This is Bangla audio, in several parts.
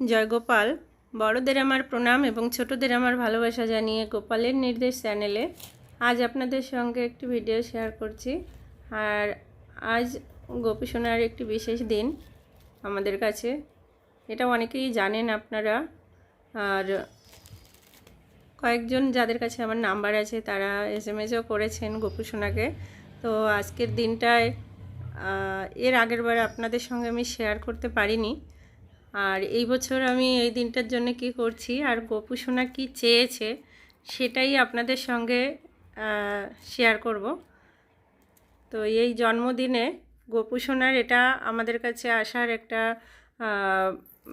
জয় গোপাল বড়দের আমার প্রণাম এবং ছোটদের আমার ভালোবাসা জানিয়ে গোপালের নির্দেশ চ্যানেলে আজ আপনাদের সঙ্গে একটি ভিডিও শেয়ার করছি। আর আজ গোপী সোনার একটি বিশেষ দিন আমাদের কাছে। এটা অনেকেই জানেন আপনারা। আর কয়েকজন যাদের কাছে আমার নাম্বার আছে, তারা এস এম এসও করেছেন গোপী সোনাকে। তো আজকের দিনটায় এর আগের বার আপনাদের সঙ্গে আমি শেয়ার করতে পারিনি। আর এই বছর আমি এই দিনটার জন্য কি করছি, আর গোপু সোনা কী চেয়েছে সেটাই আপনাদের সঙ্গে শেয়ার করব। তো এই জন্মদিনে গোপু এটা আমাদের কাছে আসার একটা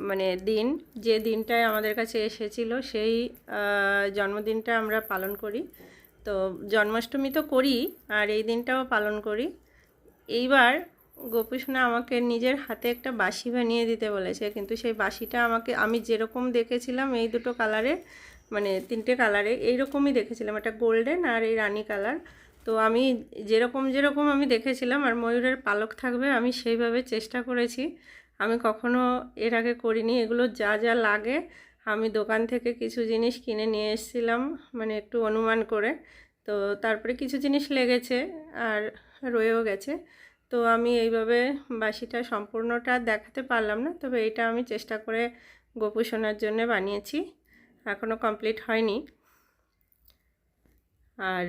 মানে দিন। যে দিনটায় আমাদের কাছে এসেছিল, সেই জন্মদিনটা আমরা পালন করি। তো জন্মাষ্টমী তো করি, আর এই দিনটাও পালন করি। এইবার গোপীসোনা আমাকে নিজের হাতে একটা বাঁশি বানিয়ে দিতে বলেছে, কিন্তু সেই বাঁশিটা আমাকে, আমি যেরকম দেখেছিলাম এই দুটো কালারে মানে তিনটে কালারে, এইরকমই দেখেছিলাম, একটা গোল্ডেন আর এই রানি কালার। তো আমি যেরকম যেরকম আমি দেখেছিলাম আর ময়ূরের পালক থাকবে, আমি সেইভাবে চেষ্টা করেছি। আমি কখনো এর আগে করিনি, এগুলো যা যা লাগে, আমি দোকান থেকে কিছু জিনিস কিনে নিয়ে এসেছিলাম মানে একটু অনুমান করে। তো তারপরে কিছু জিনিস লেগেছে আর রয়েও গেছে। তো আমি এইভাবে বাসিটা সম্পূর্ণটা দেখাতে পারলাম না। তবে এটা আমি চেষ্টা করে গোপু শোনার জন্য বানিয়েছি। এখনও কমপ্লিট হয়নি। আর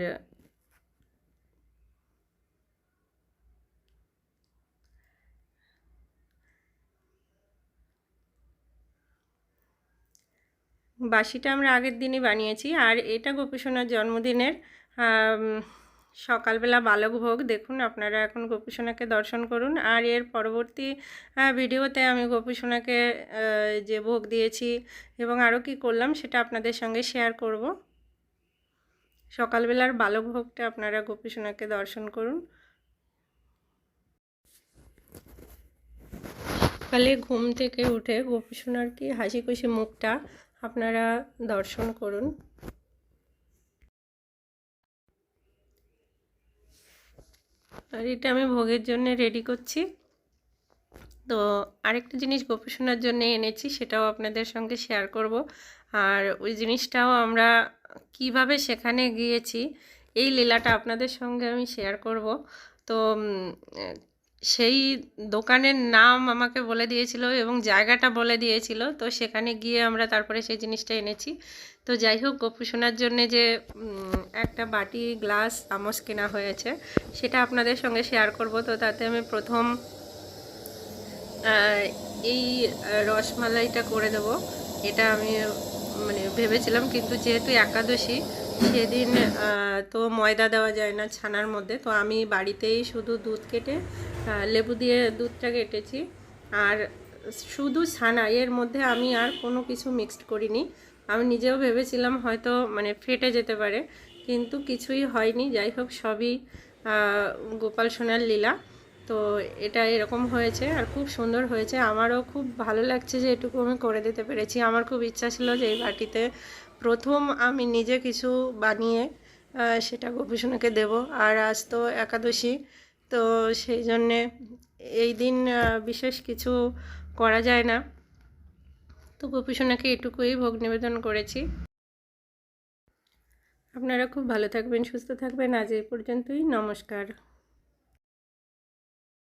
বাসিটা আমরা আগের দিনই বানিয়েছি। আর এটা গোপীসোনার জন্মদিনের সকালবেলা বালক ভোগ। দেখুন, আপনারা এখন গোপীসোনাকে দর্শন করুন। আর এর পরবর্তী ভিডিওতে আমি গোপীসোনাকে যে ভোগ দিয়েছি এবং আরও কি করলাম সেটা আপনাদের সঙ্গে শেয়ার করব। সকালবেলার বালক ভোগটা আপনারা গোপীসোনাকে দর্শন করুন। সকালে ঘুম থেকে উঠে গোপীসোনার কি হাসি খুশি মুখটা আপনারা দর্শন করুন। আর এটা আমি ভোগের জন্য রেডি করছি। তো আরেকটা জিনিস গবেষণার জন্য এনেছি, সেটাও আপনাদের সঙ্গে শেয়ার করব। আর ওই জিনিসটাও আমরা কীভাবে সেখানে গিয়েছি, এই লীলাটা আপনাদের সঙ্গে আমি শেয়ার করব। তো সেই দোকানের নাম আমাকে বলে দিয়েছিল এবং জায়গাটা বলে দিয়েছিল। তো সেখানে গিয়ে আমরা তারপরে সেই জিনিসটা এনেছি। তো যাই হোক, গপু শোনার জন্যে যে একটা বাটি গ্লাস চামচ কেনা হয়েছে, সেটা আপনাদের সঙ্গে শেয়ার করব। তো তাতে আমি প্রথম এই রসমালাইটা করে দেব। এটা আমি মানে ভেবেছিলাম, কিন্তু যেহেতু একাদশী সেদিন তো ময়দা দেওয়া যায় না ছানার মধ্যে, তো আমি বাড়িতেই শুধু দুধ কেটে লেবু দিয়ে দুধটা কেটেছি। আর শুধু ছানা, এর মধ্যে আমি আর কোনো কিছু মিক্সড করিনি। আমি নিজেও ভেবেছিলাম হয়তো মানে ফেটে যেতে পারে, কিন্তু কিছুই হয়নি। যাই হোক, সবই গোপাল সোনার লীলা। তো এটা এরকম হয়েছে আর খুব সুন্দর হয়েছে। আমারও খুব ভালো লাগছে যে এটুকু আমি করে দিতে পেরেছি। আমার খুব ইচ্ছা ছিল যে এই বাটিতে প্রথম আমি নিজে কিছু বানিয়ে সেটা গোপীসোনাকে দেব। আর আজ তো একাদশী, তো সেই জন্যে এই দিন বিশেষ কিছু করা যায় না। তো গোপীসোনাকে এটুকুই ভোগ নিবেদন করেছি। আপনারা খুব ভালো থাকবেন, সুস্থ থাকবেন। আজ এই পর্যন্তই। নমস্কার।